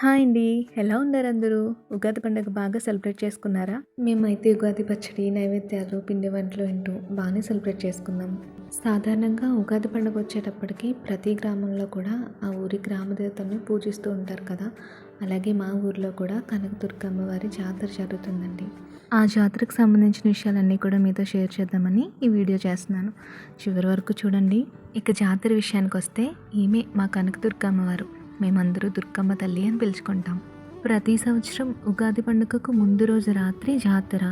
Hi అండి. ఎలా ఉన్నారు అందరూ? ఉగాది పండుగ బాగా సెలబ్రేట్ చేసుకున్నారా? మేమైతే ఉగాది పచ్చడి నైవేద్యాలు పిండి వంటలు వింటూ బాగానే సెలబ్రేట్ చేసుకున్నాం. సాధారణంగా ఉగాది పండుగ వచ్చేటప్పటికి ప్రతి గ్రామంలో కూడా ఆ ఊరి గ్రామదేవతల్ని పూజిస్తూ ఉంటారు కదా. అలాగే మా ఊర్లో కూడా కనకదుర్గమ్మ వారి జాతర జరుగుతుందండి. ఆ జాతరకు సంబంధించిన విషయాలన్నీ కూడా మీతో షేర్ చేద్దామని ఈ వీడియో చేస్తున్నాను. చివరి వరకు చూడండి. ఇక జాతర విషయానికి వస్తే ఈమె మా కనకదుర్గమ్మ వారు మేమందరూ దుర్గమ్మ తల్లి అని పిలుచుకుంటాం. ప్రతి సంవత్సరం ఉగాది పండుగకు ముందు రోజు రాత్రి జాతర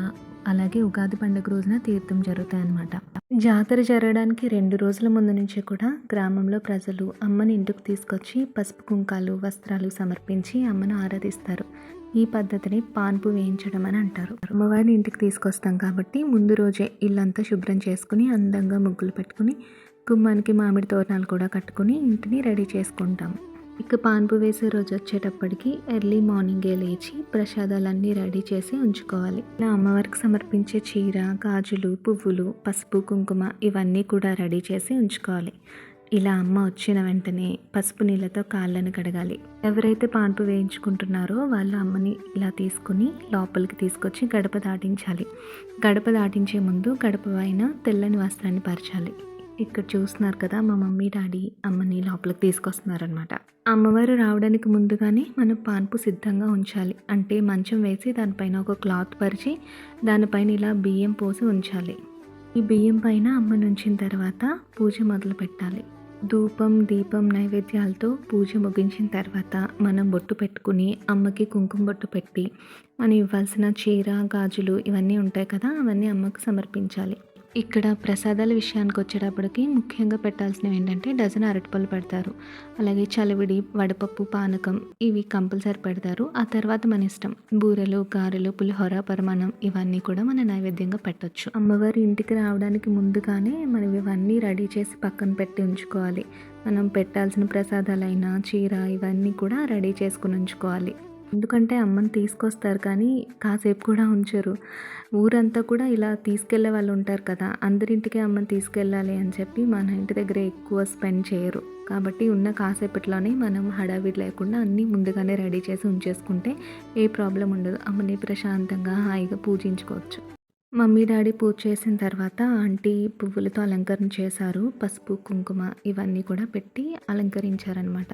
అలాగే ఉగాది పండుగ రోజున తీర్థం జరుగుతాయన్నమాట. జాతర జరగడానికి రెండు రోజుల ముందు నుంచే కూడా గ్రామంలో ప్రజలు అమ్మని ఇంటికి తీసుకొచ్చి పసుపు కుంకాలు వస్త్రాలు సమర్పించి అమ్మను ఆరాధిస్తారు. ఈ పద్ధతిని పాన్పు వేయించడం అని అంటారు. అమ్మవారిని ఇంటికి తీసుకొస్తాం కాబట్టి ముందు రోజే ఇల్లంతా శుభ్రం చేసుకుని అందంగా ముగ్గులు పెట్టుకుని గుమ్మానికి మామిడి తోరణాలు కూడా కట్టుకుని ఇంటిని రెడీ చేసుకుంటాం. ఇక పాన్పు వేసే రోజు వచ్చేటప్పటికి ఎర్లీ మార్నింగే లేచి ప్రసాదాలన్నీ రెడీ చేసి ఉంచుకోవాలి. ఇలా అమ్మవారికి సమర్పించే చీర గాజులు పువ్వులు పసుపు కుంకుమ ఇవన్నీ కూడా రెడీ చేసి ఉంచుకోవాలి. ఇలా అమ్మ వచ్చిన వెంటనే పసుపు నీళ్ళతో కాళ్ళను కడగాలి. ఎవరైతే పాన్పు వేయించుకుంటున్నారో వాళ్ళు అమ్మని ఇలా తీసుకుని లోపలికి తీసుకొచ్చి గడప దాటించాలి. గడప దాటించే ముందు గడప పైన తెల్లని వస్త్రాన్ని పరచాలి. ఇక్కడ చూస్తున్నారు కదా మా మమ్మీ డాడీ అమ్మని లోపలికి తీసుకొస్తున్నారనమాట అమ్మవారు రావడానికి ముందుగానే మనం పాన్పు సిద్ధంగా ఉంచాలి. అంటే మంచం వేసి దానిపైన ఒక క్లాత్ పరిచి దానిపైన ఇలా బియ్యం పోసి ఉంచాలి. ఈ బియ్యం పైన అమ్మ ఉంచిన తర్వాత పూజ మొదలు పెట్టాలి. ధూపం దీపం నైవేద్యాలతో పూజ ముగించిన తర్వాత మనం బొట్టు పెట్టుకుని అమ్మకి కుంకుమ బొట్టు పెట్టి మనం ఇవ్వాల్సిన చీర గాజులు ఇవన్నీ ఉంటాయి కదా అవన్నీ అమ్మకు సమర్పించాలి. ఇక్కడ ప్రసాదాల విషయానికి వచ్చేటప్పటికి ముఖ్యంగా పెట్టాల్సినవి ఏంటంటే డజన్ అరటిపళ్ళు పెడతారు. అలాగే చలివిడి వడపప్పు పానకం ఇవి కంపల్సరీ పెడతారు. ఆ తర్వాత మన ఇష్టం బూరెలు గారెలు పులిహోర పరమాణం ఇవన్నీ కూడా మన నైవేద్యంగా పెట్టచ్చు. అమ్మవారి ఇంటికి రావడానికి ముందుగానే మనం ఇవన్నీ రెడీ చేసి పక్కన పెట్టి ఉంచుకోవాలి. మనం పెట్టాల్సిన ప్రసాదాలైన చీర ఇవన్నీ కూడా రెడీ చేసుకుని ఉంచుకోవాలి. ఎందుకంటే అమ్మని తీసుకొస్తారు కానీ కాసేపు కూడా ఉంచరు. ఊరంతా కూడా ఇలా తీసుకెళ్ళే వాళ్ళు ఉంటారు కదా అందరింటికి అమ్మని తీసుకెళ్ళాలి అని చెప్పి మన ఇంటి దగ్గర ఎక్కువ స్పెండ్ చేయరు. కాబట్టి ఉన్న కాసేపట్లోనే మనం హడావిడి లేకుండా అన్నీ ముందుగానే రెడీ చేసి ఉంచేసుకుంటే ఏ ప్రాబ్లం ఉండదు. అమ్మని ప్రశాంతంగా హాయిగా పూజించుకోవచ్చు. మమ్మీ డాడీ పూజ చేసిన తర్వాత ఆంటీ పువ్వులతో అలంకరణ చేశారు. పసుపు కుంకుమ ఇవన్నీ కూడా పెట్టి అలంకరించారనమాట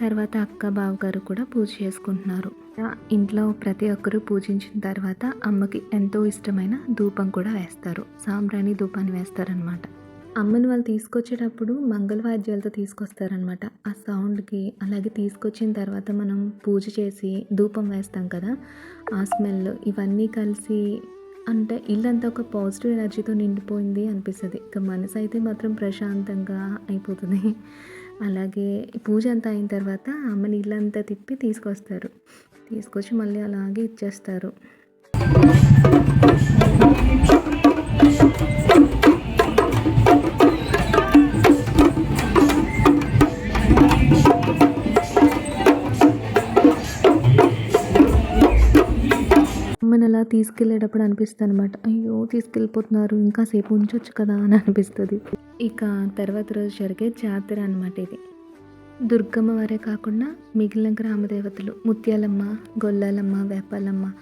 తర్వాత అక్క బావగారు కూడా పూజ చేసుకుంటున్నారు. ఇంట్లో ప్రతి ఒక్కరూ పూజించిన తర్వాత అమ్మకి ఎంతో ఇష్టమైన ధూపం కూడా వేస్తారు. సాంబ్రాణి ధూపాన్ని వేస్తారనమాట అమ్మని వాళ్ళు తీసుకొచ్చేటప్పుడు మంగళవాద్యాలతో తీసుకొస్తారనమాట ఆ సౌండ్కి అలాగే తీసుకొచ్చిన తర్వాత మనం పూజ చేసి ధూపం వేస్తాం కదా ఆ స్మెల్ ఇవన్నీ కలిసి అంటే ఇల్లంతా ఒక పాజిటివ్ ఎనర్జీతో నిండిపోయింది అనిపిస్తుంది. ఇక మనసు అయితే మాత్రం ప్రశాంతంగా అయిపోతుంది. అలాగే పూజ అంతా అయిన తర్వాత అమ్మ నీళ్ళంతా తిప్పి తీసుకొస్తారు. తీసుకొచ్చి మళ్ళీ అలాగే ఇచ్చేస్తారు. అలా తీసుకెళ్ళేటప్పుడు అనిపిస్తుంది అనమాట అయ్యో తీసుకెళ్ళిపోతున్నారు. ఇంకా సేపు ఉంచవచ్చు కదా అని అనిపిస్తుంది. ఇక తర్వాత రోజు జరిగే జాతర అనమాట ఇది. దుర్గమ్మ వారే కాకుండా మిగిలిన గ్రామదేవతలు ముత్యాలమ్మ గొల్లాలమ్మ వేపాలమ్మ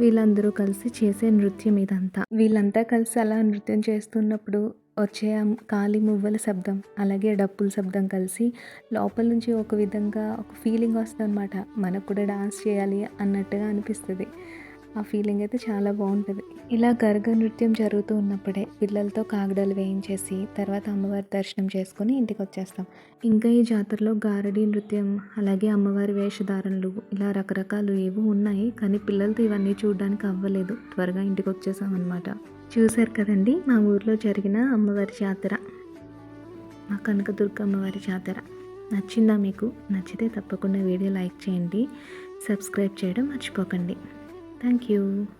వీళ్ళందరూ కలిసి చేసే నృత్యం ఇదంతా. వీళ్ళంతా కలిసి అలా నృత్యం చేస్తున్నప్పుడు వచ్చే కాలి మువ్వల శబ్దం అలాగే డప్పుల శబ్దం కలిసి లోపల నుంచి ఒక విధంగా ఒక ఫీలింగ్ వస్తుంది అనమాట మనకు కూడా డాన్స్ చేయాలి అన్నట్టుగా అనిపిస్తుంది. ఆ ఫీలింగ్ అయితే చాలా బాగుంటుంది. ఇలా గరగ నృత్యం జరుగుతూ ఉన్నప్పుడే పిల్లలతో కాగడాలు వేయించేసి తర్వాత అమ్మవారి దర్శనం చేసుకుని ఇంటికి వచ్చేస్తాం ఇంకా ఈ జాతరలో గారడి నృత్యం అలాగే అమ్మవారి వేషధారణలు ఇలా రకరకాలు ఏవో ఉన్నాయి. కానీ పిల్లలతో ఇవన్నీ చూడడానికి అవ్వలేదు. త్వరగా ఇంటికి వచ్చేసాం అనమాట చూశారు కదండి? మా ఊర్లో జరిగిన అమ్మవారి జాతర. మా కనకదుర్గ అమ్మవారి జాతర. నచ్చిందా మీకు? నచ్చితే తప్పకుండా వీడియో లైక్ చేయండి. సబ్స్క్రైబ్ చేయడం మర్చిపోకండి. Thank you.